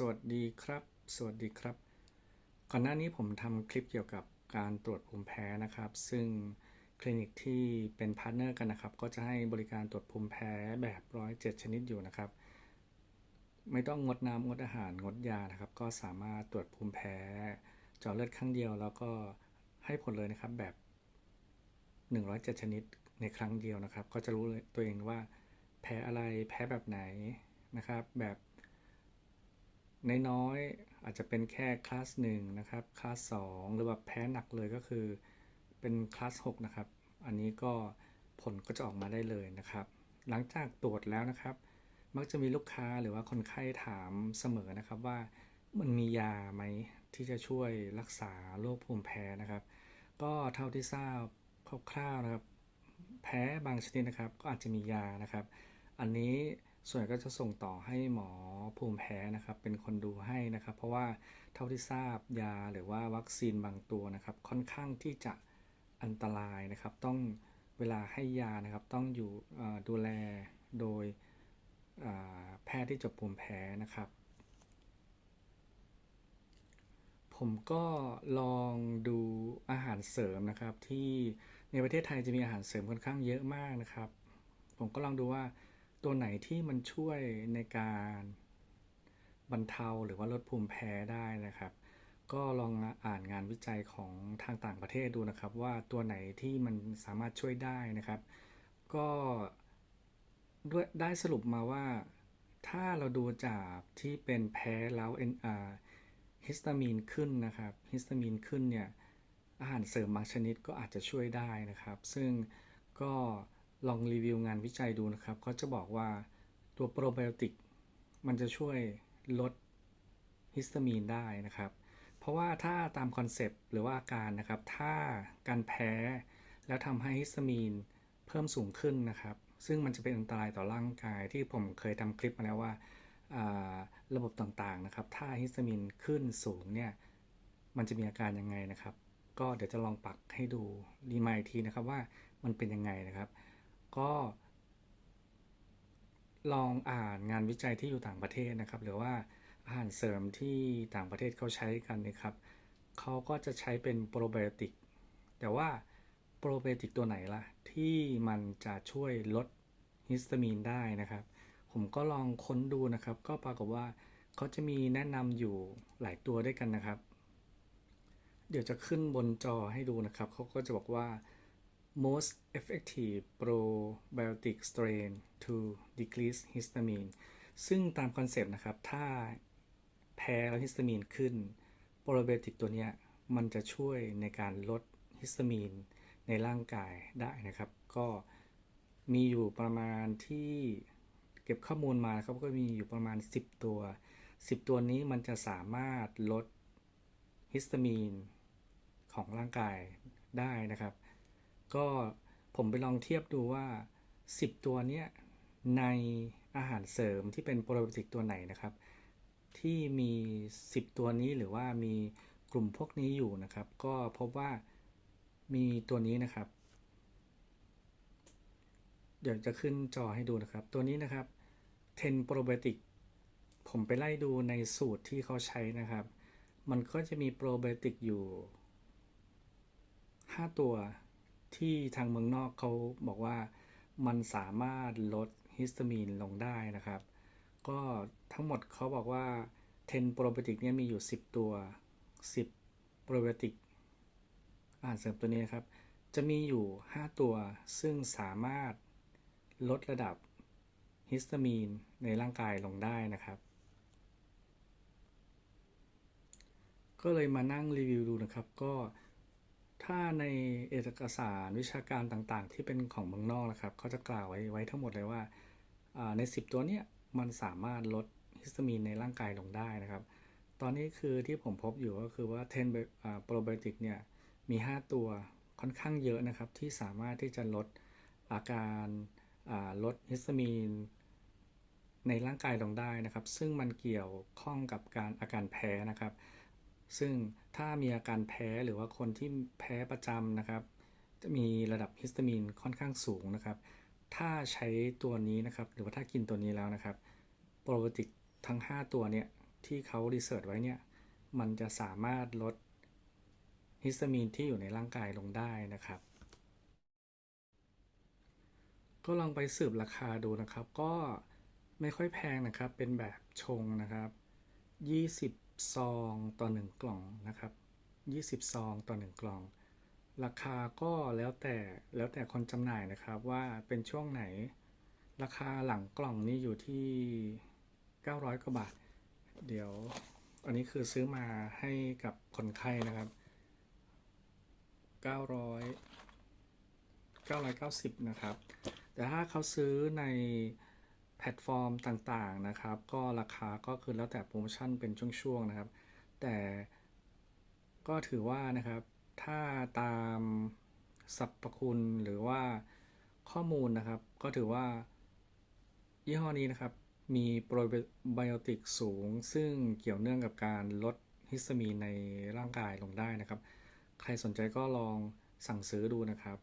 สวัสดีครับ สวัสดีครับ ก่อนหน้านี้ผมทำคลิปเกี่ยวกับการตรวจภูมิแพ้นะครับ ซึ่งคลินิกที่เป็นพาร์ทเนอร์กันนะครับ ก็จะให้บริการตรวจภูมิแพ้แบบร้อยเจ็ดชนิดอยู่นะครับ ไม่ต้องงดน้ำงดอาหารงดยานะครับ ก็สามารถตรวจภูมิแพ้ เจาะเลือดครั้งเดียว แล้วก็ให้ผลเลยนะครับแบบ 107 ชนิดในครั้งเดียวนะครับ ก็จะรู้เลยตัวเองว่าแพ้อะไรแพ้แบบไหนนะครับ แบบ น้อยๆอาจจะเป็นแค่คลาส1นะครับคลาส2หรือว่าแพ้หนักเลยก็คือเป็นคลาส6นะครับ อันนี้ก็ผลก็จะออกมาได้เลยนะครับ หลังจากตรวจแล้วนะครับ มักจะมีลูกค้าหรือว่าคนไข้ถามเสมอนะครับว่ามันมียาไหมที่จะช่วยรักษาโรคภูมิแพ้นะครับ ก็เท่าที่ทราบคร่าวๆนะครับ แพ้บางชนิดนะครับ ก็อาจจะมียานะครับ อันนี้ ส่วนใหญ่ก็จะส่งต่อให้หมอภูมิแพ้นะครับ เป็นคนดูให้นะครับ เพราะว่าเท่าที่ทราบยาหรือว่าวัคซีนบางตัวนะครับ ค่อนข้างที่จะอันตรายนะครับ ต้องเวลาให้ยานะครับ ต้องอยู่ดูแลโดยแพทย์ที่จบภูมิแพ้นะครับ ผมก็ลองดูอาหารเสริมนะครับ ที่ในประเทศไทยจะมีอาหารเสริมค่อนข้างเยอะมากนะครับ ผมก็ลองดูว่า ตัวไหนที่มันช่วยในการบรรเทาหรือว่าลดภูมิแพ้ได้นะครับ ก็ลองอ่านงานวิจัยของทางต่างประเทศดูนะครับ ว่าตัวไหนที่มันสามารถช่วยได้นะครับ ก็ด้วยได้สรุปมาว่า ถ้าเราดูจากที่เป็นแพ้แล้วเอ็นอาร์ฮิสตามีนขึ้นนะครับฮิสตามีนขึ้นเนี่ยอาหารเสริมบางชนิดก็อาจจะช่วยได้นะครับ ซึ่งก็ ลองรีวิวงานวิจัยดูนะครับเขาจะบอกว่าตัวโปรไบโอติกมันจะช่วยลดฮิสตามีนได้นะครับ เพราะว่าถ้าตามคอนเซปต์หรือว่าอาการนะครับ ถ้าการแพ้แล้วทำให้ฮิสตามีนเพิ่มสูงขึ้นนะครับ ซึ่งมันจะเป็นอันตรายต่อร่างกายที่ผมเคยทำคลิปมาแล้วว่าระบบต่างๆนะครับ ถ้าฮิสตามีนขึ้นสูงเนี่ย มันจะมีอาการยังไงนะครับ ก็เดี๋ยวจะลองปักให้ดูรีมายทีนะครับว่ามันเป็นยังไงนะครับ ก็ลองอ่านงานวิจัยที่อยู่ต่างประเทศนะครับ หรือว่าอาหารเสริมที่ต่างประเทศเขาใช้กันนะครับเขาก็จะใช้เป็นโปรไบโอติก แต่ว่าโปรไบโอติกตัวไหนล่ะ ที่มันจะช่วยลดฮิสตามีนได้นะครับ ผมก็ลองค้นดูนะครับ ก็ปรากฏว่าเขาจะมีแนะนำอยู่หลายตัวด้วยกันนะครับ เดี๋ยวจะขึ้นบนจอให้ดูนะครับเขาก็จะบอกว่า most effective probiotic strain to decrease histamine ซึ่งตามคอนเซปต์นะครับ ถ้าแพ้แล้วฮิสตามีนขึ้นโปรไบโอติกตัวนี้มันจะช่วยในการลดฮิสตามีนในร่างกายได้นะครับ ก็มีอยู่ประมาณที่เก็บข้อมูลมาครับก็มีอยู่ประมาณ 10 ตัว 10 ตัวนี้มันจะสามารถลดฮิสตามีนของร่างกายได้นะครับ ก็ผมไปลองเทียบดูว่า 10 ตัวเนี้ยในอาหารเสริมที่เป็นโปรไบโอติกตัวไหนนะครับ ที่มี 10 ตัวนี้หรือว่ามีกลุ่มพวกนี้อยู่นะครับ ก็พบว่ามีตัวนี้นะครับ เดี๋ยวจะขึ้นจอให้ดูนะครับ ตัวนี้นะครับ10 probiotic ผมไปไล่ดูในสูตรที่เขาใช้นะครับ มันก็จะมีโปรไบโอติกอยู่ 5 ตัว ที่ทางเมืองนอกเขาบอกว่ามันสามารถลดฮิสตามีนลงได้นะครับ ก็ทั้งหมดเขาบอกว่า10โปรไบโอติกเนี่ยมีอยู่ 10 ตัว 10โปรไบโอติกอาหารเสริมตัวนี้นะครับ จะมีอยู่ 5 ตัว ซึ่งสามารถลดระดับฮิสตามีนในร่างกายลงได้นะครับ ก็เลยมานั่งรีวิวดูนะครับ ก็ ถ้าในเอกสารวิชาการต่างๆ ที่เป็นของเมืองนอกนะครับเขาจะกล่าวไว้ไว้ทั้งหมดเลยว่าใน 10 ตัวเนี้ยมันสามารถลดฮิสตามีนในร่างกายลงได้นะครับ ตอนนี้คือที่ผมพบอยู่ก็คือว่า10โปรไบโอติกเนี่ยมี 5 ตัวค่อนข้างเยอะนะครับ ที่สามารถที่จะลดอาการลดฮิสตามีนในร่างกายลงได้นะครับ ซึ่งมันเกี่ยวข้องกับการอาการแพ้นะครับ ซึ่งถ้ามีอาการแพ้หรือว่าคนที่แพ้ประจำนะครับ จะมีระดับฮิสตามีนค่อนข้างสูงนะครับ ถ้าใช้ตัวนี้นะครับ หรือว่าถ้ากินตัวนี้แล้วนะครับโปรไบโอติกทั้ง 5 ตัวเนี่ยที่เขารีเสิร์ชไว้เนี่ยมันจะสามารถลดฮิสตามีนที่อยู่ในร่างกายลงได้นะครับ ก็ลองไปสืบราคาดูนะครับ ก็ไม่ค่อยแพงนะครับ เป็นแบบชงนะครับ 20 ซองต่อ 1 กล่องนะครับ 20 ซองต่อ 1 กล่อง ราคาก็แล้วแต่แล้วแต่คนจำหน่ายนะครับว่าเป็นช่วงไหน ราคาหลังกล่องนี่อยู่ที่ 900 กว่าบาท เดี๋ยวอันนี้คือซื้อมาให้กับคนไข้นะครับ 900 990 นะครับ แต่ถ้าเขาซื้อใน แพลตฟอร์มต่างๆนะครับ ก็ราคาก็คือแล้วแต่โปรโมชั่นเป็นช่วงๆนะครับ แต่ก็ถือว่านะครับถ้าตามสรรพคุณหรือว่าข้อมูลนะครับ ก็ถือว่า ยี่ห้อนี้นะครับ มีโปรไบโอติกสูง ซึ่งเกี่ยวเนื่องกับการลดฮิสตามีนในร่างกายลงได้นะครับ ใครสนใจก็ลองสั่งซื้อดูนะครับ